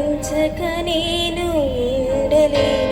చింతక నేను ఉండలేదు